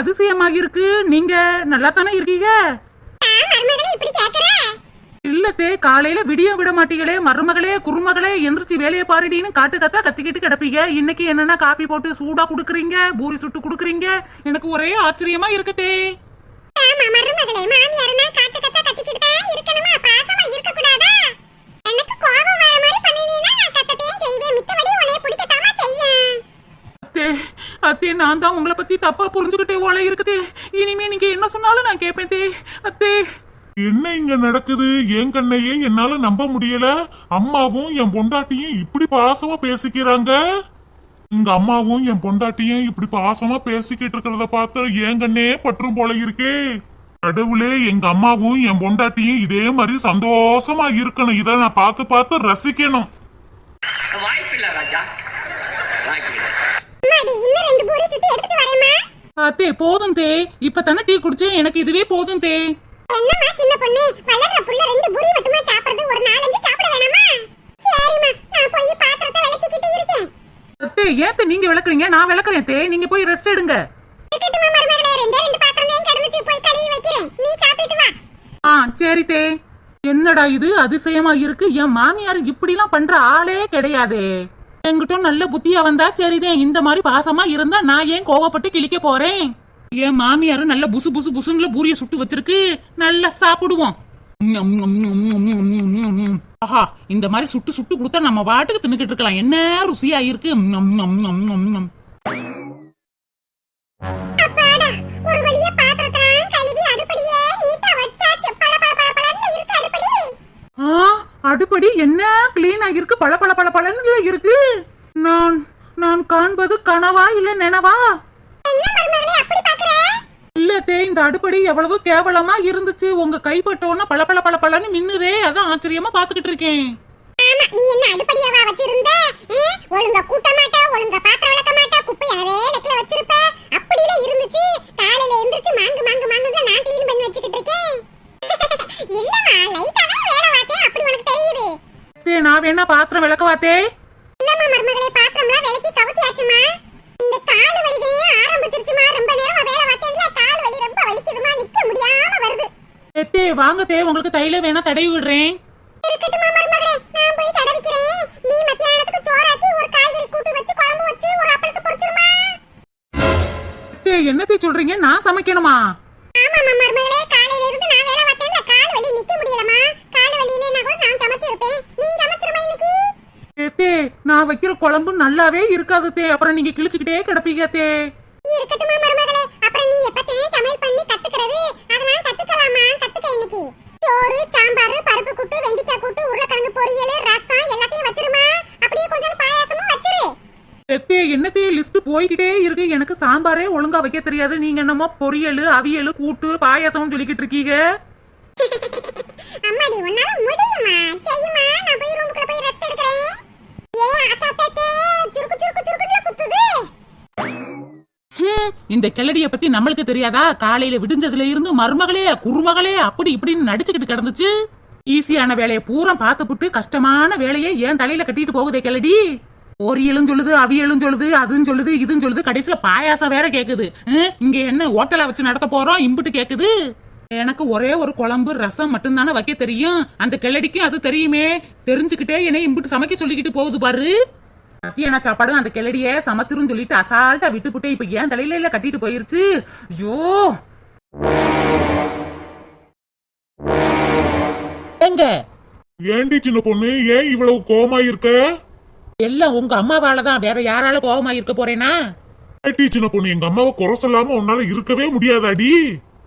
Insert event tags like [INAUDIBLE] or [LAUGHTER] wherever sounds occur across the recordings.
அதிசயமாக இருக்கு நீங்க நல்லா தானே இருக்கீங்க? இப்படி இல்லத்தே காலையில விடிய விட மாட்டீங்களே மருமகளே குருமகளே எந்திரிச்சு வேலையை பாருடின்னு காட்டு கத்தா கத்திக்கிட்டு கிடப்பீங்க. இன்னைக்கு என்னன்னா காப்பி போட்டு சூடா குடுக்குறீங்க பூரி சுட்டு குடுக்குறீங்க. எனக்கு ஒரே ஆச்சரியமா இருக்குதே மருமகளே மாமியாருன்னா காட்டு கத்தா கத்திக்கிட்டு இருக்கணுமா? பாசமா இருக்க கூடாதா அத்தே அத்தே நான் தான் உங்களை பத்தி தப்பா புரிஞ்சுக்கிட்டே ஓலை இருக்குதே. இனிமே நீங்க என்ன சொன்னாலும் நான் கேட்பேன் தே அத்தே. என்ன இங்க நடக்குது? என் கண்ணையே என்னால நம்ப முடியல. அம்மாவும் என் பொண்டாட்டியும் இப்படி பாசமா பேசிக்கிறாங்க. எங்க அம்மாவும் என் பொண்டாட்டியும் இப்படி பாசமா பேசிக்கிட்டு இருக்கிறத பார்த்து என் கண்ணே பற்றும் போல இருக்கே. கடவுளே எங்க அம்மாவும் என் பொண்டாட்டியும் இதே மாதிரி சந்தோஷமா இருக்கணும். இதை நான் பார்த்து பார்த்து ரசிக்கணும். வாய்ப்பில்லை ராஜா. ரெண்டு பூரி சுட்டு எடுத்துட்டு வரேம்மா. அத்தே போதும் தே. இப்ப தானே டீ குடிச்சேன். எனக்கு இதுவே போதும் தே. என்னம்மா சின்ன பொண்ணு? வளர்ற புள்ள ரெண்டு பூரி மட்டுமா சாப்பிடுறது? ஒரு நாலஞ்சு சாப்பிட வேணாமா? சரிம்மா நான் போய் பாத்திரத்தை விளக்கிக்கிட்டு இருக்கேன். அத்தே ஏத்த நீங்க விளக்குறீங்க? நான் விளக்குறேன் தே. நீங்க போய் ரெஸ்ட் எடுங்க. இருக்கட்டுமா மருமகளே ரெண்டே ரெண்டு பாத்திரம் தான் கிடந்துச்சு போய் கழுவி வைக்கிறேன். நீ சாப்பிட்டுட்டு வா. ஆ சரி தே. என்னடா இது? அதிசயமா இருக்கு. என் மாமியார் இப்படிலாம் பண்ற ஆளே கிடையாதே. என்கிட்ட நல்ல புத்தியா வந்தா சரிதேன் இந்த மாதிரி பாசமா இருந்தா நான் ஏன் கோவப்பட்டு கிழிக்க போறேன் என் மாமியார் நல்ல புசு புசு புசுன்னு பூரிய சுட்டு வச்சிருக்கு நல்லா சாப்பிடுவோம். ஆஹா இந்த மாதிரி சுட்டு சுட்டு கொடுத்தா நம்ம வாட்டுக்கு தின்னுக்கிட்டு இருக்கலாம் என்ன ருசியா இருக்கு ஆ அடுப்படி என்ன கிளீனா இருக்கு பல பல பல பலன்னு இருக்கு. நான் நான் காண்பது கனவா இல்ல நினவா? என்ன மருமகளே அப்படி பாக்குற இல்ல தே இந்த அடுப்படி எவ்வளவு கேவலமா இருந்துச்சு. உங்க கைப்பட்டோன்னா பல பல பல பலன்னு மின்னுதே. அதான் ஆச்சரியமா பாத்துக்கிட்டு இருக்கேன். நீ என்ன அடுப்படியாவா வச்சிருந்த? ஒழுங்கா கூட்ட மாட்டா ஒழுங்கா பாத்திரம் விளக்க மாட்டா குப்பை அதே இடத்துல வச்சிருப்ப? அப்படியே இருந்துச்சு. காலையில எந்திரிச்சு மாங்கு மாங்கு மாங்குல நான் க்ளீன் பண்ணி வச்சுக்கிட்டு இருக்கேன். இல்லம்மா லைட்டா தான் வேலை பார்த்தேன் அப்படி உனக்கு தெரியுது. தே நான் வேணா பாத்திரம் விளக்கவாத்தே இல்லம்மா மருமகளே பாத்திரம்லாம் விளக்கி கவுத்தியாச்சுமா. இந்த கால் வலிதே ஆரம்பிச்சிருச்சுமா ரொம்ப நேரமா வேலை பார்த்தேன்ல கால் வலி ரொம்ப வலிக்குதுமா நிக்க முடியாம வருது. தே வாங்க தே உங்களுக்கு தைல வேணா தடவி விடுறேன். இருக்கட்டுமா மருமகளே நான் போய் தடவிக்கிறேன். நீ மத்தியானத்துக்கு சோறாக்கி ஒரு காய்கறி கூட்டு வச்சு குழம்பு வச்சு ஒரு அப்பளத்தை பொரிச்சிருமா. தே என்னத்தை சொல்றீங்க? நான் சமைக்கணுமா? ஆமாம்மா மருமகளே இன்னைக்கு? நான் வைக்கிற குழம்பு நல்லாவே இருக்காது தே. அப்புறம் நீங்க கிழிச்சுக்கிட்டே கிடப்பீங்க தே. இருக்கட்டுமா மருமகளே. அப்புறம் நீ எப்பத்தே சமையல் பண்ணி கத்துக்கிறது? அதெல்லாம் கத்துக்கலாமா? கத்துக்க இன்னைக்கு. சோறு சாம்பார் பருப்பு கூட்டு வெண்டைக்காய் கூட்டு உருளைக்கிழங்கு பொரியல் ரசம் எல்லாத்தையும் வச்சிருமா? அப்படியே கொஞ்சம் பாயாசமும் வச்சிரு. எத்தே என்னத்தே லிஸ்ட் போய்கிட்டே இருக்கு. எனக்கு சாம்பாரே ஒழுங்கா வைக்க தெரியாது. நீங்க என்னமோ பொரியல் அவியல் கூட்டு பாயாசம் சொல்லிக்கிட்டு இருக்கீங்க. [LAUGHS] அம்மாடி உன்னால முடியுமா? செய்யுமா? இந்த கிளடிய பத்தி நம்மளுக்கு தெரியாதா? காலையில விடிஞ்சதுல இருந்து மருமகளே குருமகளே அப்படி இப்படின்னு நடிச்சுக்கிட்டு கிடந்துச்சு. ஈஸியான வேலையை பூரா பார்த்துப்புட்டு கஷ்டமான வேலையை ஏன் தலையில கட்டிட்டு போகுதே கிளடி? பொரியலும் சொல்லுது அவியலும் சொல்லுது அதுவும் சொல்லுது இதுன்னு சொல்லுது. கடைசியில பாயாசம் வேற கேக்குது. இங்க என்ன ஹோட்டலா வச்சு நடத்த போறோம்? இம்புட்டு கேக்குது. எனக்கு ஒரே ஒரு குழம்பு ரசம் மட்டும்தானே வைக்க தெரியும். அந்த கிளடிக்கும் அது தெரியுமே. தெரிஞ்சுக்கிட்டே என்னை இம்புட்டு சமைக்க சொல்லிக்கிட்டு போகுது பாரு. மத்தியான சாப்பாடு அந்த கிளடிய சமைச்சிரும் சொல்லிட்டு அசால்ட்டா விட்டுப்புட்டு இப்ப ஏன் தலையில இல்ல கட்டிட்டு போயிருச்சு. ஐயோ. எங்க? ஏண்டி சின்ன பொண்ணு? ஏன் இவ்வளவு கோமா இருக்க? எல்லாம் உங்க அம்மாவால தான் வேற யாரால கோவமா இருக்க போறேனா? சின்ன பொண்ணு? எங்க அம்மாவை குறை சொல்லாம உன்னால இருக்கவே முடியாதாடி?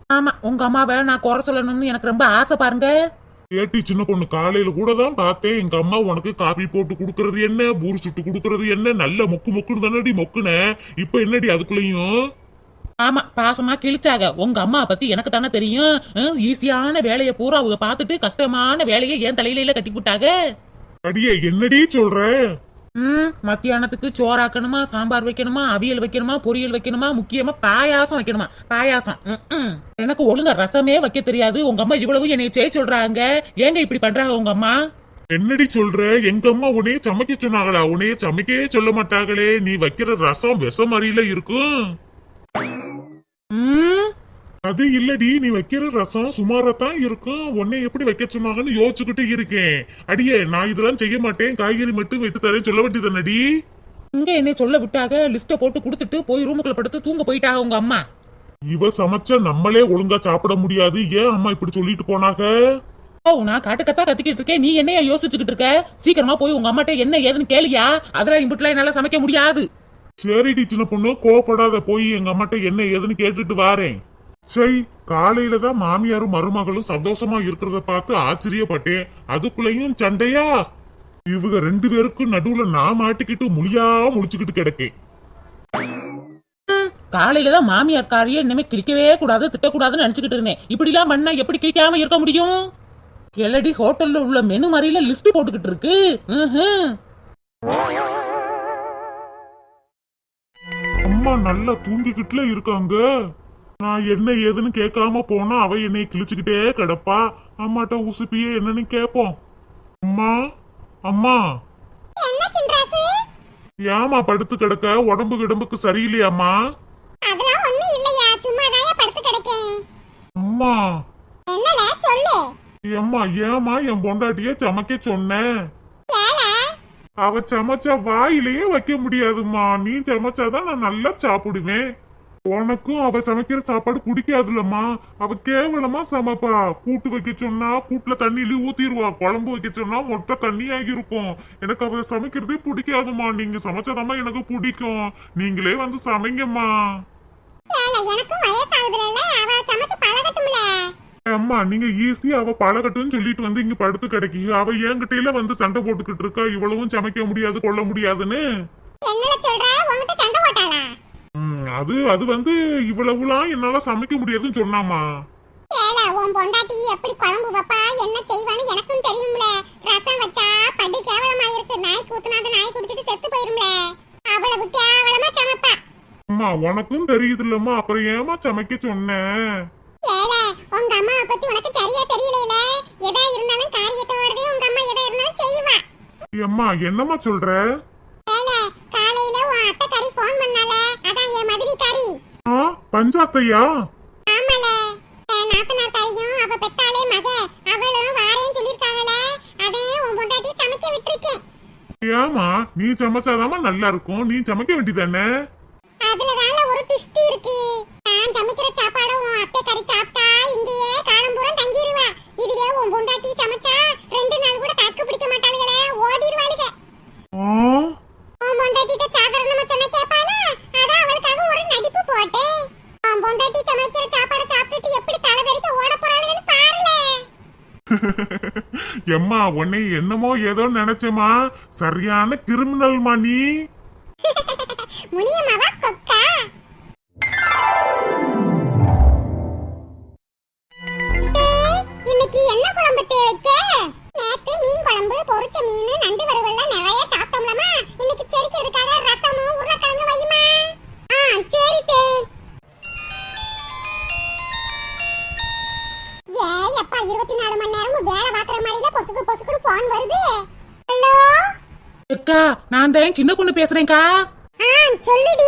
ஆமா உங்க அம்மாவை நான் குறை சொல்லணும்னு எனக்கு ரொம்ப ஆசை பாருங்க. ஏட்டி சின்ன பொண்ணு காலையில கூட தான் பார்த்தேன். எங்க அம்மா உனக்கு காபி போட்டு குடுக்கறது என்ன? பூரி சுட்டு குடுக்கறது என்ன? நல்ல மொக்கு மொக்குன்னு தானடி மொக்குன. இப்ப என்னடி அதுக்குள்ளயும்? ஆமா பாசமா கிழிச்சாக உங்க அம்மா பத்தி எனக்கு தானே தெரியும். ஈஸியான வேலையை பூரா அவங்க பார்த்துட்டு கஷ்டமான வேலையை ஏன் தலையில கட்டி விட்டாங்க. அடியே என்னடி சொல்ற? ம் மத்தியானத்துக்கு சோறாக்கணுமா சாம்பார் வைக்கணுமா அவியல் வைக்கணுமா பொரியல் வைக்கணுமா முக்கியமா பாயாசம் வைக்கணுமா? பாயாசம். எனக்கு ஒழுங்கா ரசமே வைக்க தெரியாது. உங்க அம்மா இவ்வளவு என்னை செய்ய சொல்றாங்க. ஏங்க இப்படி பண்றாங்க உங்க அம்மா? என்னடி சொல்ற? எங்க அம்மா உன்னைய சமைக்க சொன்னாங்களா? உன்னைய சமைக்கவே சொல்ல மாட்டாங்களே. நீ வைக்கிற ரசம் விஷம் மாதிரில இருக்கும். ம் அது இல்லடி நீ வைக்கிற ரசம் சுமாரத்தான் இருக்கும். உன்னை எப்படி வைக்க சொன்னாங்கன்னு யோசிச்சுக்கிட்டு இருக்கேன். அடியே நான் இதெல்லாம் செய்ய மாட்டேன். காய்கறி மட்டும் வெட்டு தரேன் சொல்ல வேண்டியதுனடி இங்க என்னை சொல்ல விட்டாக லிஸ்ட போட்டு கொடுத்துட்டு போய் ரூமுக்குள்ள படுத்து தூங்க போயிட்டாக உங்க அம்மா? இவ சமைச்சா நம்மளே ஒழுங்கா சாப்பிட முடியாது. ஏன் அம்மா இப்படி சொல்லிட்டு போனாங்க ஓ நான் காட்டுக்கத்தா கத்திக்கிட்டு இருக்கேன். நீ என்னைய யோசிச்சுக்கிட்டு இருக்க? சீக்கிரமா போய் உங்க அம்மாட்ட என்ன ஏதுன்னு கேளியா? அதெல்லாம் இம்புட்டுல என்னால சமைக்க முடியாது. சரிடி சின்ன பொண்ணு. கோவப்படாத போய் எங்க அம்மாட்ட என்ன ஏதுன்னு கேட்டுட்டு வாரேன். சரி காலையில தான் மாமியாரும் மருமகளும் சந்தோஷமா இருக்கிறத பார்த்து ஆச்சரியப்பட்டேன். அதுக்குள்ளேயும் சண்டையா? இவங்க ரெண்டு பேருக்கும் நடுவுல நான் மாட்டிக்கிட்டு முழியா முடிச்சுக்கிட்டு கிடக்கேன். காலையில தான் மாமியார் காரியை இனிமே கிழிக்கவே கூடாது திட்டக்கூடாதுன்னு நினைச்சுக்கிட்டு இருந்தேன். இப்படி எல்லாம் பண்ணா எப்படி கிழிக்காம இருக்க முடியும்? எல்லடி ஹோட்டல்ல உள்ள மெனு மாதிரில லிஸ்ட் போட்டுக்கிட்டு இருக்கு. அம்மா நல்லா தூங்கிக்கிட்டுல இருக்காங்க. நான் என்ன ஏதுன்னு கேட்காம போனா அவ என்னை கிழிச்சுக்கிட்டே கிடப்பா. அம்மாட்ட உசுப்பியே என்னன்னு கேப்போம். அம்மா அம்மா. ஏமா படுத்து கிடக்க? உடம்பு கிடம்புக்கு சரியில்லையாம்மா? அம்மா. ஏம்மா ஏமா என் பொண்டாட்டிய சமைக்க சொன்னேன் அவ சமைச்சா வாயிலேயே வைக்க முடியாதும்மா. நீ சமைச்சாதான் நான் நல்லா சாப்பிடுவேன். உனக்கும் அவ சமைக்கிற சாப்பாடு பிடிக்காதுல்லம்மா அவ கேவலமா சமைப்பா. கூட்டு வைக்க சொன்னா கூட்டுல தண்ணியில ஊத்திடுவா குழம்பு வைக்க சொன்னா மொட்டை தண்ணியாகி இருக்கும். எனக்கு அவ சமைக்கிறதே பிடிக்காதும்மா. நீங்க சமைச்சாதாம்மா எனக்கு பிடிக்கும். நீங்களே வந்து சமைங்கம்மா. அம்மா நீங்க ஈஸியா அவ பழகட்டும்னு சொல்லிட்டு வந்து இங்க படுத்து கிடைக்கி அவ என்கிட்டயில வந்து சண்டை போட்டுக்கிட்டு இருக்கா. இவ்வளவும் சமைக்க முடியாது கொள்ள முடியாதுன்னு. சொல்ற உன்கிட்ட சண்டை போட்டாளா ம், அது அது வந்து இவ்வளவுலாம் என்னால சமைக்க முடியாதுன்னு சொன்னாமா? ஏல உன் பொண்டாட்டி எப்படி குழம்பு வைப்பா என்ன செய்வான்னு எனக்கும் தெரியும்ல. ரசம் வச்சா படு கேவலமா இருக்கு நாய் கூத்துனாது நாய் குடிச்சிட்டு செத்து போயிரும்ல. அவ்வளவு கேவலமா சமைப்பா. அம்மா உனக்கும் தெரியுதுல்லம்மா. அப்புறம் ஏமா சமைக்க சொன்னேன் ஏல உங்க அம்மாவை பத்தி உனக்கு சரியா தெரியல எதா இருந்தாலும் காரியத்தோடவே உங்க அம்மா எதா இருந்தாலும் செய்வா. அம்மா என்னம்மா சொல்ற? ஏல காலையில உன் அத்தை கறி போன் பண்ணால விட்டுருக்கேன். ஏமா நீ சமைச்சாதாம்மா நல்லா இருக்கும் நீ சமைக்க வேண்டியதானே? அதுல வேலை ஒரு ட்விஸ்ட் இருக்கு. நான் சமைக்கிற சாப்பாடு உன் அத்தை கறி சாப்பிட்டா இங்கேயே காலம் பூரா தங்கிடுவா இதுவே உன் பொண்டாட்டி சமைச்சா ரெண்டு நாள் கூட தாக்கு பிடிக்க மாட்டாளுகளே. ஓடிடுவாளுக ஆ உன் பொண்டாட்டிட்ட சாதாரணமா சொன்ன கேப்பாளா அதான் அவளுக்காக ஒரு நடிப்பு போட்டேன் உன் பொண்டாட்டி சமைக்கிற சாப்பாடு சாப்பிட்டுட்டு எப்படி தலை தெறிக்க ஓட போறாளுன்னு பாருல எம்மா உன்னை என்னமோ ஏதோ நினைச்சேமா சரியான கிரிமினல்மா நீ. அக்கா நான் தான் சின்ன பொண்ணு பேசுறேன்க்கா. சொல்லுடி.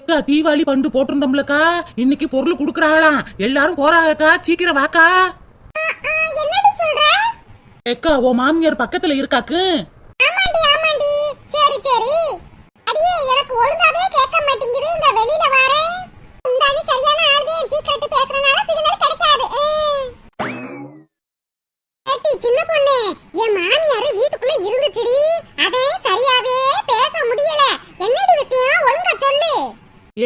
அக்கா தீபாவளி பண்டு போட்டிருந்தோம்லக்கா. இன்னைக்கு பொருள் குடுக்கறாங்களாம் எல்லாரும் போறாங்கக்கா சீக்கிரம் வாக்கா. அக்கா உன் மாமியார் பக்கத்துல இருக்காக்கு. வெளியில வரேன். சரியான ஆளு சீக்கிரட்டு பேசுறனால சிக்னல் கிடைக்காது. ஏட்டி சின்ன பொண்ணு. என் மாமியார் வீட்டுக்குள்ள இருந்துச்சுடி. அதே சரியாவே பேச முடியல. என்னடி விஷயம்? ஒழுங்கா சொல்லு.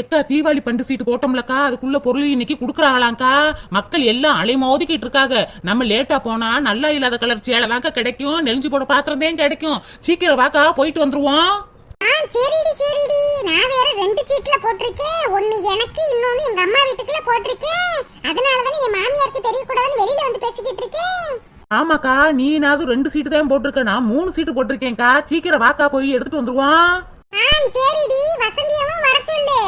ஏக்கா தீபாவளி பண்டு சீட்டு போட்டோம்லக்கா. அதுக்குள்ள பொருள் இன்னைக்கு குடுக்கறாங்களாக்கா மக்கள் எல்லாம் அலை மோதிக்கிட்டு இருக்காங்க. நம்ம லேட்டா போனா நல்லா இல்லாத கலர் சேலை கிடைக்கும். நெலிஞ்சு போட பாத்திரம் தான் கிடைக்கும். சீக்கிரம் வாக்கா போயிட்டு வந்துருவோம். ஆ சரிடி சரிடி. நான் வேற ரெண்டு சீட்ல போட்டிருக்கேன். ஒன்னு எனக்கு இன்னொன்னு எங்க அம்மா வீட்டுக்குள்ள போட்டிருக்கேன். அதனால தானே என் மாமியாருக்கு தெரியக்கூடாதுன்னு வெளியில வந்து பேசிக்கிட்டு இருக்கேன். ஆமாக்கா நீனாவது ரெண்டு சீட்டு தான் போட்டிருக்க. நான் மூணு சீட்டு போட்டிருக்கேன்க்கா. சீக்கிரம் வாக்கா போய் எடுத்துட்டு சொல்லு.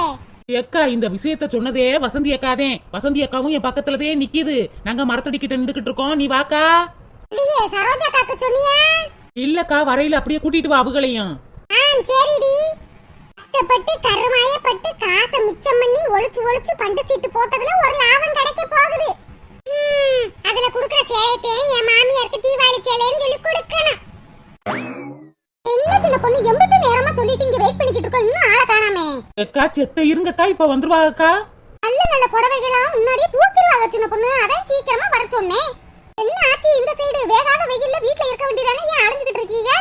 ஏக்கா இந்த விஷயத்த சொன்னதே வசந்தி அக்காதேன் வசந்தி அக்காவும் என் பக்கத்துலதே நிக்கிது. நாங்க மரத்தடிக்கிட்ட நின்றுகிட்டு இருக்கோம். நீ வாக்கா. இல்லக்கா வரையில அப்படியே கூட்டிட்டு வா அவங்களையும். கஷ்டப்பட்டு கருமாயப்பட்டு காசை மிச்சம் பண்ணி ஒளிச்சு ஒளிச்சு பண்டு சீட்டு போட்டதுல ஒரு லாபம் கிடைக்க போகுது. அதுல குடுக்குற சேலையத்தை என் மாமியாருக்கு தீபாவளி சேலைன்னு சொல்லி கொடுக்கணும். என்ன சின்ன பொண்ணு எண்பத்து நேரமா சொல்லிட்டு இங்க வெயிட் பண்ணிக்கிட்டு இருக்கோம். இன்னும் ஆளை காணாமே. அக்கா செத்த இருங்கக்கா இப்ப வந்துருவாங்கக்கா நல்ல நல்ல புடவைகளாம் முன்னாடியே தூக்கிடுவாங்க சின்ன பொண்ணு. அதான் சீக்கிரமா வர சொன்னேன். என்ன ஆச்சு இந்த சைடு வேகாத வெயில்ல வீட்ல இருக்க வேண்டியதானே? ஏன் அலைஞ்சிட்டு இருக்கீங்க?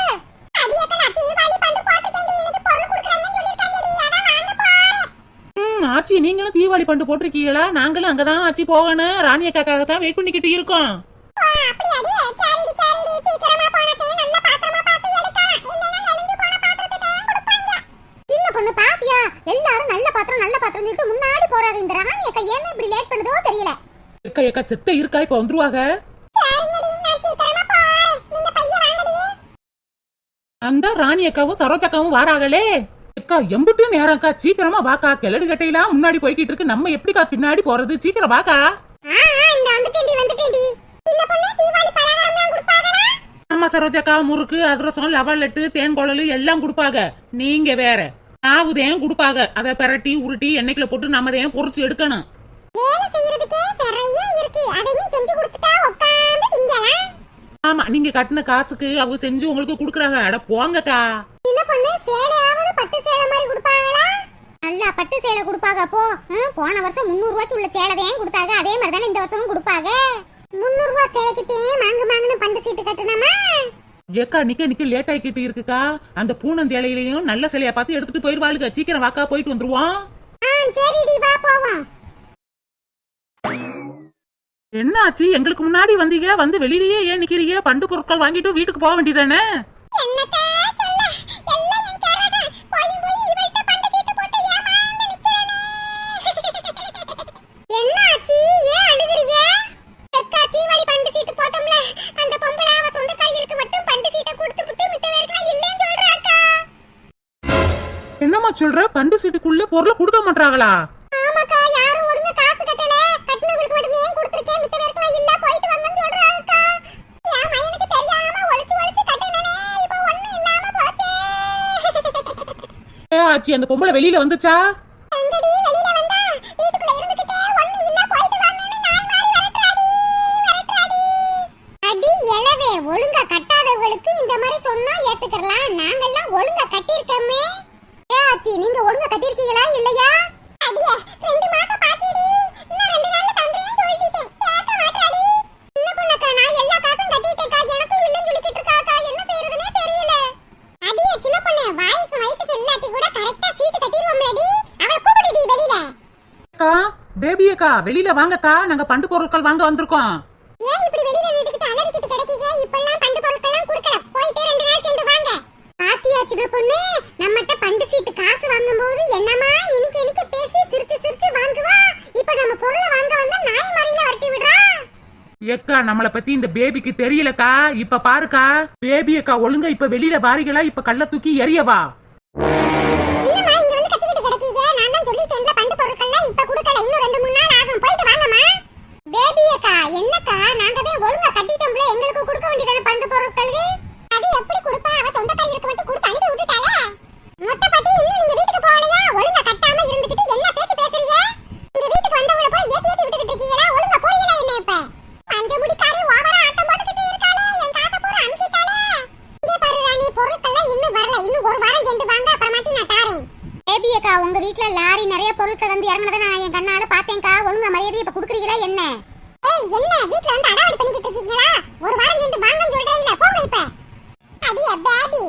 ஆச்சி? நீங்களும் தீபாவளி பண்டு போட்டிருக்கீங்களா? நாங்களும் அங்கதான் ஆச்சி போகணும். ராணி அக்காக்காக தான் வெயிட் பண்ணிக்கிட்டு இருக்கோம் எல்லாரும் நல்ல பாத்திரம் நல்ல பாத்திரம் சொல்லிட்டு முன்னாடி போறாங்க. இந்த ராணி அக்கா என்ன இப்படி லேட் பண்ணதோ தெரியல. அக்கா அக்கா செத்த இருக்கா? இப்ப வந்துருவாங்க. அந்த ராணி அக்காவும் சரோஜ் அக்காவும் வாராங்களே. அக்கா எம்புட்டு நேரம் அக்கா சீக்கிரமா வாக்கா. கிளடு கட்டையெல்லாம் முன்னாடி போய்கிட்டு இருக்கு. நம்ம எப்படிக்கா பின்னாடி போறது? சீக்கிரம் வாக்கா. ஆமா சரோஜாக்கா முறுக்கு அதிரசம் லவல் லட்டு தேன் குழலு எல்லாம் கொடுப்பாங்க. நீங்க வேற. ஆவுதேன் கொடுப்பாங்க. அதை பிரட்டி உருட்டி எண்ணெய்க்குள்ள போட்டு நம்ம எடுக்கணும். அதையும் உட்கார்ந்து திங்கலாம் ஆமா நீங்க கட்டின காசுக்கு அவங்க செஞ்சு உங்களுக்கு குடுக்குறாங்க. அட போங்கக்கா. சின்ன பொண்ணு சேலையாவது பட்டு சேலை மாதிரி கொடுப்பாங்களா நல்லா பட்டு சேலை கொடுப்பாங்க அப்போ போன வருஷம் முந்நூறு ரூபாய்க்கு உள்ள சேலை தான் கொடுத்தாங்க. அதே மாதிரி தானே இந்த வருஷமும் கொடுப்பாங்க? முந்நூறு ரூபாய் சேலைக்கிட்டே மாங்கு மாங்குன்னு பண்டு சீட்டு கட்டணுமா? ஏக்கா நிக்க நிக்க லேட் ஆகிக்கிட்டு இருக்குக்கா. அந்த பூனஞ்சேலையிலையும் நல்ல சிலையா பார்த்து எடுத்துட்டு போயிருவாளுங்க சீக்கிரம் வாக்கா போயிட்டு வந்துருவோம். சரிடி வா போவோம். என்ன ஆச்சு எங்களுக்கு முன்னாடி வந்தீங்க வந்து வெளியிலேயே ஏன் நிக்கிறீங்க? பண்டு பொருட்கள் வாங்கிட்டு வீட்டுக்கு போக வேண்டியதானே? கட்டினனே. இப்போ ஒண்ணும் இல்லாம போச்சே. ஏ ஆச்சி அந்த பொம்பளை வெளியில வந்துச்சா? நீங்க ஒழுங்கா கட்டியிருக்கீங்களா இல்லையா? அடியே ரெண்டு மாசம் பாத்திடி இன்னும் ரெண்டு நாள்ல தந்துறேன்னு சொல்லிட்டேன். கேட்க மாட்டாடி என்ன பண்ணக்கா நான் எல்லா காசும் கட்டிட்டேன்க்கா. எனக்கும் இல்லைன்னு சொல்லிக்கிட்டு இருக்காக்கா. என்ன செய்யறதுனே தெரியல. அடியே சின்ன பொண்ணு வாய்க்கு வயித்துக்கு இல்லாட்டி கூட கரெக்டா சீட்டு கட்டிடுவோம்லடி. அவளை கூப்பிடுடி வெளியில. அக்கா பேபி அக்கா வெளியில வாங்கக்கா. நாங்க பண்டு பொருட்கள் வாங்க வந்திருக்கோம் ஏன் இப்படி வெளியில நின்னுக்கிட்டு அலறிக்கிட்டு கிடைக்கீங்க இப்பெல்லாம் பண்டு பொருட்கள்லாம் கொடுக்கல போயிட்டு ரெண்டு நாள் சென்று வாங்க பாத்தியா சின்ன பொண்ணு நம்மகிட்ட பண்டு சீட்டு காசு வாங்கும்போது என்னமா இனிக்க இனிக்க பேசி சிரிச்சு சிரிச்சு வாங்குவா இப்ப நம்ம பொருளை வாங்க வந்தா நாய் மறியில வரட்டி விடுறா ஏக்கா நம்மள பத்தி இந்த பேபிக்கு தெரியலக்கா. இப்ப பாருக்கா பேபி அக்கா ஒழுங்கா இப்ப வெளியில வாரிகளா இப்ப கள்ள தூக்கி எரியவா என்னம்மா இன்னும் அக்கா என்னக்கா? நாங்க தான் ஒழுங்கா கட்டிட்டோம்ல. எங்களுக்கு கொடுக்க வேண்டியதான பண்டு பொருட்கள்? அது எப்படி கொடுப்பா? அவ சொந்த கையிலுக்கு மட்டும் கொடுத்து அனுப்பி விட்டுட்டாலே மொட்டை பாட்டி இன்னும் நீங்க வீட்டுக்கு போகலையா? ஒழுங்கா கட்டாம இருந்துகிட்டு என்ன பேச்சு பேசுறீங்க? இந்த வீட்டுக்கு வந்தவங்கள போய் ஏத்தி ஏத்தி இருக்கீங்களா? ஒழுங்கா போறீங்களா என்ன இப்ப? பஞ்ச முடிக்காரி ஓவரா ஆட்டம் போட்டுக்கிட்டு இருக்காளே. என் காசை பூரா அமுக்கிட்டாளே. இங்கே பாரு ராணி பொருட்கள்லாம் இன்னும் வரல. இன்னும் ஒரு வாரம் சென்று வாங்க அப்புறமாட்டி நான் தாரேன். பேபி அக்கா உங்க வீட்ல லாரி நிறைய பொருட்கள் வந்து இறங்குனதை நான் என் கண்ணால பார்த்தேன்க்கா. ஒழுங்கா மரியாதை இப்ப குடுக்குறீங்களா என்ன? ஏய் என்ன? வீட்ல வந்து அடாவடி பண்ணிக்கிட்டு இருக்கீங்களா? ஒரு வாரம் சென்று வாங்கன்னு சொல்றேன்ல போங்க இப்ப. அடிய பேபி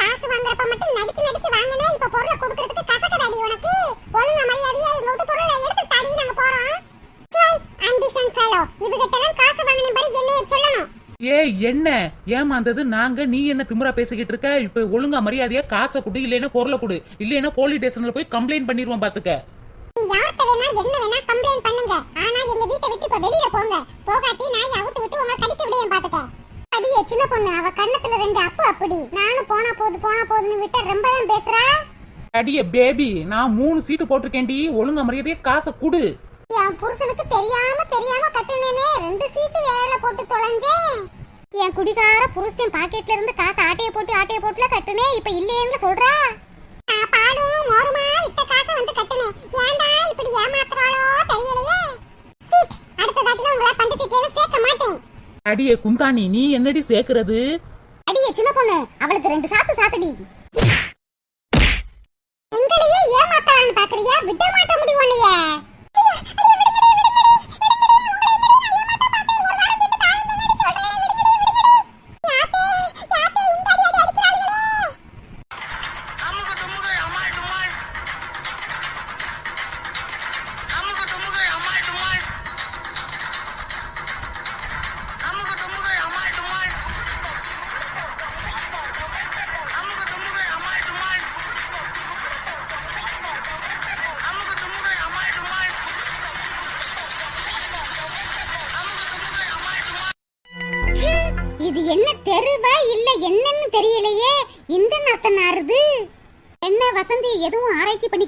காசு வாங்குறப்ப மட்டும் நடிச்சு நடிச்சு வாங்குனே இப்ப பொருளை கொடுக்கறதுக்கு கசக்கதடி உனக்கு. ஒழுங்கா மரியாதையா எங்க வீட்டு பொருளை எடுத்து தாடி நாங்க போறோம் சை அன்டிசன் ஃபெலோ இவகிட்ட எல்லாம் காசு வாங்கின பாரு என்னைய சொல்லணும் ஏய் என்ன? ஏமாந்தது? நாங்க நீ என்ன திமிரா பேசிக்கிட்டு இருக்க? இப்ப ஒழுங்கா மரியாதையா காசை கொடு இல்லைன்னா பொருளை கொடு. இல்லைன்னா போலீஸ் ஸ்டேஷன்ல போய் கம்ப்ளைண்ட் பண்ணிடுவோம் பாத்துக்க. யார்கிட்ட வேணா என்ன வேணா கம்ப்ளைண்ட் பண்ணுங்க. ஆனா எங்க வீட்டை விட்டு இப்ப வெளியில போங்க. போகாட்டி நாய் அவுத்து விட்டு உங்களை கடிக்க விடுவேன் பாத்துக்க. அடியே சின்ன பொண்ணு அவ கண்ணத்துல ரெண்டு அப்பு அப்படி. நானும் போனா போது போனா போதுன்னு விட்ட ரொம்ப தான் பேசுறா? அடிய பேபி நான் மூணு சீட்டு போட்டிருக்கேன்டி. ஒழுங்கா மரியாதையா காசை குடு. என் புருஷனுக்கு தெரியாம தெரியாம கட்டினேனே. ரெண்டு சீட்டு வேலையில போட்டு தொலைஞ்சேன். என் குடிகார புருஷன் பாக்கெட்ல இருந்து காசு ஆட்டைய போட்டு ஆட்டைய போட்டுல கட்டுனே. இப்ப இல்லையேன்னு சொல்றா. பாலும் மோருமா? வித்த காசை வந்து கட்டுனே. ஏன்டா இப்படி ஏமாத்துறாளோ தெரியலையே. சீட் அடுத்த தாட்டில உங்களை பண்டு சீட்டையில சேர்க்க மாட்டேன். அடியே குந்தாணி நீ என்னடி சேர்க்கிறது? அடியே சின்ன பொண்ணு. அவளுக்கு ரெண்டு சாத்து சாத்துடி. எங்களையே ஏமாத்தலான்னு பாக்குறியா? விட மாட்ட முடியும் உன்னைய.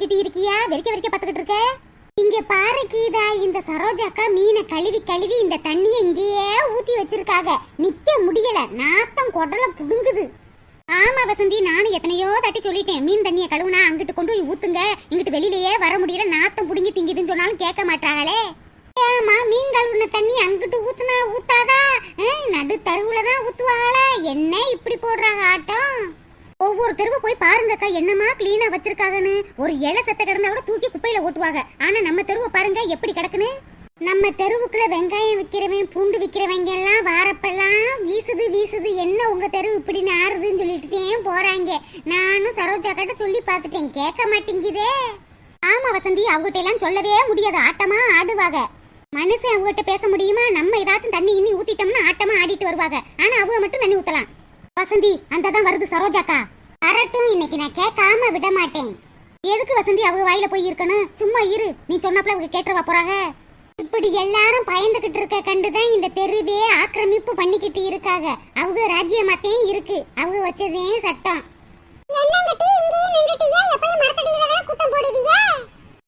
ஆராய்ச்சி இருக்கியா? வெறிக்க வெறிக்க பாத்துக்கிட்டு இருக்க? இங்க பாரு கீதா இந்த சரோஜாக்கா மீனை கழுவி கழுவி இந்த தண்ணிய இங்கேயே ஊத்தி வச்சிருக்காங்க. நிக்க முடியல. நாத்தம் குடல புடுங்குது. ஆமா வசந்தி நானும் எத்தனையோ தட்டி சொல்லிட்டேன். மீன் தண்ணிய கழுவுனா அங்கிட்டு கொண்டு போய் ஊத்துங்க. இங்கிட்டு வெளியிலயே வர முடியல. நாத்தம் புடுங்கி திங்குதுன்னு சொன்னாலும் கேட்க மாட்டாங்களே. ஏமா மீன் கழுவுன தண்ணி அங்கிட்டு ஊத்துனா ஊத்தாதா? நடு தருவுல தான் ஊத்துவாங்களா என்ன இப்படி போடுறாங்க ஆட்டம்? ஒவ்வொரு தெருவை போய் பாருங்கக்கா என்னமா கிளீனா வச்சிருக்காங்கன்னு. ஒரு இலை செத்த கிடந்தா கூட தூக்கி குப்பையில ஓட்டுவாங்க. ஆனா நம்ம தெருவை பாருங்க எப்படி கிடக்குன்னு. நம்ம தெருவுக்குள்ள வெங்காயம் விக்கிறவன் பூண்டு விக்கிறவங்க எல்லாம் வாரப்பெல்லாம் வீசுது வீசுது. என்ன உங்க தெருவு இப்படி நாறுதுன்னு சொல்லிட்டு போறாங்க? நானும் சரோஜா கிட்ட சொல்லி பார்த்துட்டேன். கேட்க மாட்டேங்குதே. ஆமா வசந்தி அவங்ககிட்ட எல்லாம் சொல்லவே முடியாது. ஆட்டமா ஆடுவாங்க. மனுஷன் அவங்ககிட்ட பேச முடியுமா? நம்ம ஏதாச்சும் தண்ணி இன்னி ஊத்திட்டோம்னா ஆட்டமா ஆடிட்டு வருவாங்க. ஆனா அவங்க மட்டும் தண்ணி ஊத்தலாம். வசந்தி அந்த தான் வருது சரோஜாக்கா. வரட்டும் இன்னைக்கு நான் கேட்காம விட மாட்டேன். எதுக்கு வசந்தி அவங்க வாயில போய் இருக்கணும்? சும்மா இரு நீ சொன்னப்பல அவங்க கேட்டுறவா போறாங்க. இப்படி எல்லாரும் பயந்துகிட்டு இருக்க கண்டுதான் இந்த தெருவே ஆக்கிரமிப்பு பண்ணிக்கிட்டு இருக்காங்க. அவங்க ராஜ்யமாத்தையும் இருக்கு. அவங்க வச்சதே சட்டம்.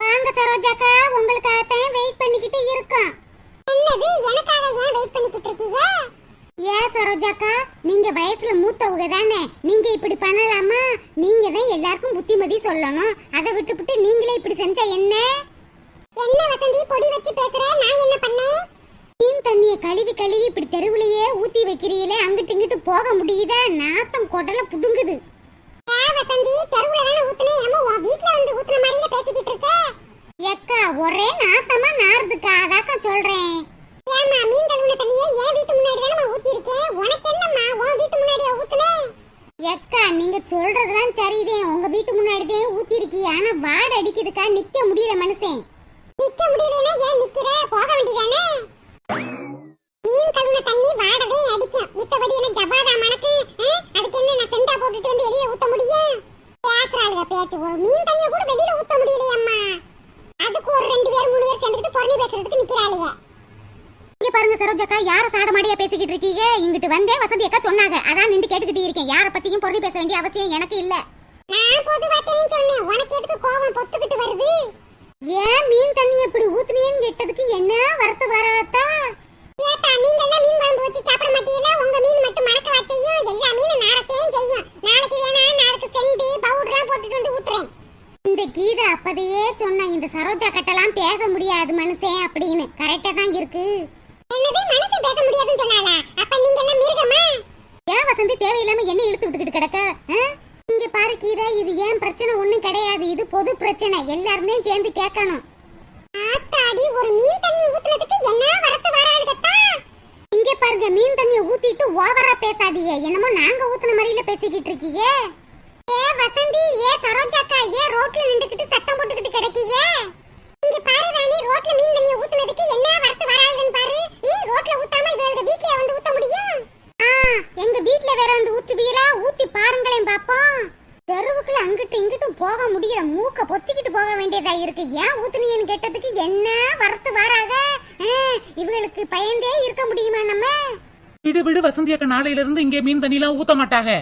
வாங்க சரோஜாக்கா உங்களுக்காகத்தான் வெயிட் பண்ணிக்கிட்டு இருக்கோம். என்னது எனக்காக ஏன் வெயிட் பண்ணிக்கிட்டு இருக்கீங்க? ஏன் சரோஜாக்கா? நீங்க வயசுல மூத்தவங்க தானே. நீங்க இப்படி பண்ணலாமா? நீங்க தான் எல்லாருக்கும் புத்திமதி சொல்லணும். அதை விட்டுவிட்டு நீங்களே இப்படி செஞ்சா என்ன? என்ன வசந்தி பொடி வச்சு பேசுற? நான் என்ன பண்ணேன்? மீன் தண்ணிய கழுவி கழுவி இப்படி தெருவுலயே ஊத்தி வைக்கிறீங்களே அங்கிட்டு இங்கிட்டு போக முடியுதா? நாத்தம் கொடல புடுங்குது. வசந்தி தெருவுல தானே ஊத்துனே? என்னமோ உன் வீட்ல வந்து ஊத்துன மாதிரியே பேசிக்கிட்டு இருக்க. எக்கா ஒரே நாத்தமா நாறுதுக்கா. அதாக்கா சொல்றேன். ஏமா மீன் கழுவுன தண்ணியை என் வீட்டு முன்னாடி தானே ஊத்தி இருக்கேன் உனக்கு என்னம்மா உன் வீட்டு முன்னாடியே ஊத்துனே? எக்கா நீங்க சொல்றதுதான் சரிதான் உங்க வீட்டு முன்னாடி தான் ஊத்தி இருக்கீங்க ஆனா வாட அடிக்குதுக்கா. நிக்க முடியல மனுஷன். நிக்க முடியலனா ஏன் நிக்கிற? போக வேண்டியதானே? மீன் கழுவுன தண்ணி வாடவே அடிக்கும். மித்தபடி என்ன ஜபாதா மணக்கு? அதுக்கு என்ன நான் செண்டா போட்டுட்டு வந்து வெளிய ஊத்த முடியும்? பேசுறாளுக பேச்சு. ஒரு மீன் தண்ணிய கூட வெளியில ஊத்த முடியலையம்மா. அதுக்கு ஒரு ரெண்டு பேர் மூணு பேர் சேர்ந்துட்டு பொறணி பேசுறதுக்கு நிக்கிறாளுக. இங்க பாருங்க சரோஜாக்கா யார சாடமாடியா பேசிக்கிட்டு இருக்கீங்க? இங்கிட்டு வந்தே வசந்தி அக்கா சொன்னாங்க. அதான் நின்று கேட்டுக்கிட்டு இருக்கேன். யார பத்தியும் பொறணி பேச வேண்டிய அவசியம் எனக்கு இல்ல. நான் பொதுவாத்தையும் சொன்னேன். உனக்கு எதுக்கு கோவம் பொத்துக்கிட்டு வருது? ஏன் மீன் தண்ணி எப்படி ஊத்துனேன்னு கேட்டதுக்கு என்ன வரத்து வராதா? ஏத்தா நீங்க எல்லாம் மீன் குழம்பு வச்சு சாப்பிட மாட்டீங்களா? உங்க மீன் மட்டும் மணக்க வச்சையும் எல்லா மீனும் நாரத்தையும் செய்யும். நாளைக்கு வேணா நான் அதுக்கு செண்டு பவுடர்லாம் போட்டுட்டு வந்து ஊத்துறேன். இந்த கீதா அப்பதையே சொன்ன இந்த சரோஜா கட்டெல்லாம் பேச முடியாது மனுஷன் அப்படின்னு. கரெக்டா தான் இருக்கு. மனசு பேச அப்ப நீங்க எல்லாம் மிருகமா? ஏன் வசந்தி தேவையில்லாம என்ன இழுத்து விட்டுக்கிட்டு கிடக்க ஆ? இங்க பாரு கீதா இது ஏன் பிரச்சனை ஒண்ணும் கிடையாது இது பொது பிரச்சனை எல்லாருமே சேர்ந்து கேட்கணும் ஆத்தாடி ஒரு மீன் தண்ணி ஊத்துனதுக்கு என்ன வரத்து வராளுகத்தா இங்க பாருங்க மீன் தண்ணிய ஊத்திட்டு ஓவரா பேசாதீங்க என்னமோ நாங்க ஊத்துன மாதிரில பேசிக்கிட்டு இருக்கீங்க ஏ வசந்தி ஏ சரோஜாக்கா ஏ ரோட்ல நின்னுக்கிட்டு சத்தம் போட்டுக்கிட்டு கிடக்கீங்க இங்க பாரு ராணி ரோட்ல மீன் தண்ணிய ஊத்துனதுக்கு என்ன வரத்து வராளுன்னு பாரு ஈ, ரோட்ல ஊத்தாம இவங்க வீட்ல வந்து ஊத்த முடியும் ஆ எங்க வீட்ல வேற வந்து ஊத்துவீங்களா ஊத்தி பாருங்களேன் பாப்போம் தெருவுக்குள்ள அங்கிட்டு இங்கிட்டும் போக முடியல மூக்க பொத்திக்கிட்டு போக வேண்டியதா இருக்கு. ஏன் ஊத்துனீங்கன்னு கேட்டதுக்கு என்ன வரத்து வராக? இவங்களுக்கு பயந்தே இருக்க முடியுமா நம்ம? விடு விடு வசந்தி அக்கா நாளையில இருந்து இங்கே மீன் தண்ணிலாம் ஊத்த மாட்டாங்க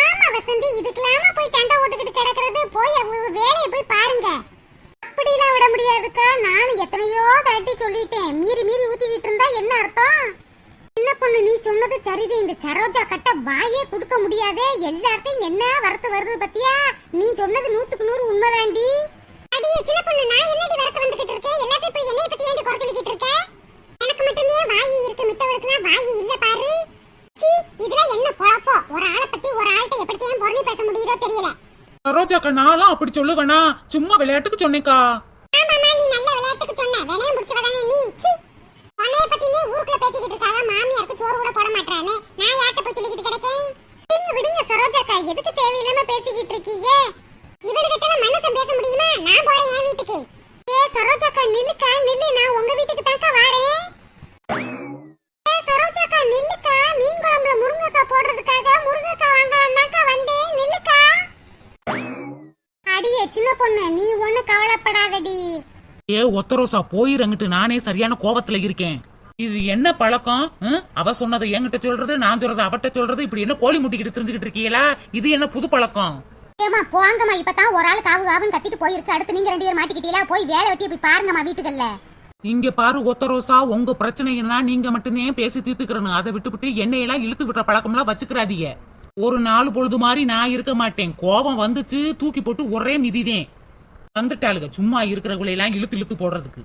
ஆமா வசந்தி இதுக்கெல்லாம போய் சண்டை ஓட்டுக்கிட்டு கிடக்கிறது போய் அவங்க வேலையை போய் பாருங்க அப்படிலாம் விட முடியாதுக்கா நானும் எத்தனையோ தட்டி சொல்லிட்டேன் மீறி மீறி ஊத்திக்கிட்டு இருந்தா என்ன அர்த்தம் என்ன பொண்ணு நீ சொன்னது சரிதான் இந்த சரோஜா கட்ட வாயே கொடுக்க முடியாதே எல்லாத்தையும் என்ன வரத்து வருது பத்தியா நீ சொன்னது நூத்துக்கு நூறு உண்மைதாண்டி அடியே சின்ன பொண்ணு நான் என்னடி வரத்து வந்துகிட்டு இருக்கேன் எல்லாத்தையும் போய் என்னைய பத்தி ஏன் குறை சொல்லிக்கிட்டு இருக்க எனக்கு மட்டுமே ஏன் வாயி இருக்கு மித்தவளுக்குலாம் வாயி இல்ல பாரு சீ இதுல என்ன பொழப்போ ஒரு ஆளை பத்தி ஒரு ஆள்கிட்ட எப்படித்தையும் பொருளி பேச முடியுதோ தெரியல சரோஜாக்கா நான்லாம் அப்படி சொல்லுவேனா? சும்மா விளையாட்டுக்கு சொன்னேக்கா ஆமாமா நீ நல்ல விளையாட்டுக்கு சொன்ன வினைய முடிச்சவதானே நீ சீ உன்னைய பத்தி நீ ஊருக்குள்ள பேசிக்கிட்டு இருக்காக மாமியாருக்கு சோறு கூட போட மாட்டானே நான் யார்கிட்ட போய் சொல்லிக்கிட்டு கிடைக்கேன் விடுங்க விடுங்க சரோஜாக்கா எதுக்கு தேவையில்லாம பேசிக்கிட்டு இருக்கீங்க இவளுகிட்ட மனசம் பேச முடியுமா நான் போறேன் என் வீட்டுக்கு ஏ சரோஜாக்கா நில்லுக்கா நில்லு நான் உங்க வீட்டுக்கு தாக்கா வாரேன் ஏ சரோஜாக்கா நில்லுக்கா மீன் குழம்புல முருங்கக்காய் போடுறதுக்காக முருங்கக்காய் வாங்கலாம் தாக்கா வந்தேன் நில்லுக்கா அடியே சின்ன பொண்ணு நீ ஒண்ணு கவலைப்படாதடி. ஏ ஒத்தரோசா போயிரங்கிட்டு நானே சரியான கோபத்துல இருக்கேன். இது என்ன பழக்கம்? ஹம்? அவ சொன்னதை என்கிட்ட சொல்றது நான் சொல்றது அவட்ட சொல்றது இப்படி என்ன கோழி முட்டிக்கிட்டு தெரிஞ்சுக்கிட்டு இருக்கீங்களா? இது என்ன புது பழக்கம்? ஏமா போங்கம்மா இப்பதான் ஒரு ஆள் காவு காவுன்னு கத்திட்டு போயிருக்கு. அடுத்து நீங்க ரெண்டு பேர் மாட்டிக்கிட்டீங்களா? போய் வேலை வெட்டி போய் பாருங்கம்மா வீட்டுக்கல்ல இங்க பாரு ஒத்தரோசா உங்க பிரச்சனைனா நீங்க மட்டும்தான் பேசி தீர்த்துக்கிறணும். அதை விட்டுவிட்டு என்னையெல்லாம் இழுத்து விடுற பழக்கம்லாம் வச்சுக்கிறாதீங்க. ஒரு நாள் பொழுது மாதிரி நான் இருக்க மாட்டேன். கோபம் வந்துச்சு தூக்கி போட்டு ஒரே மிதிதேன். வந்துட்டாளுங்க சும்மா இருக்கிறவங்களையெல்லாம் இழுத்து இழுத்து போடுறதுக்கு.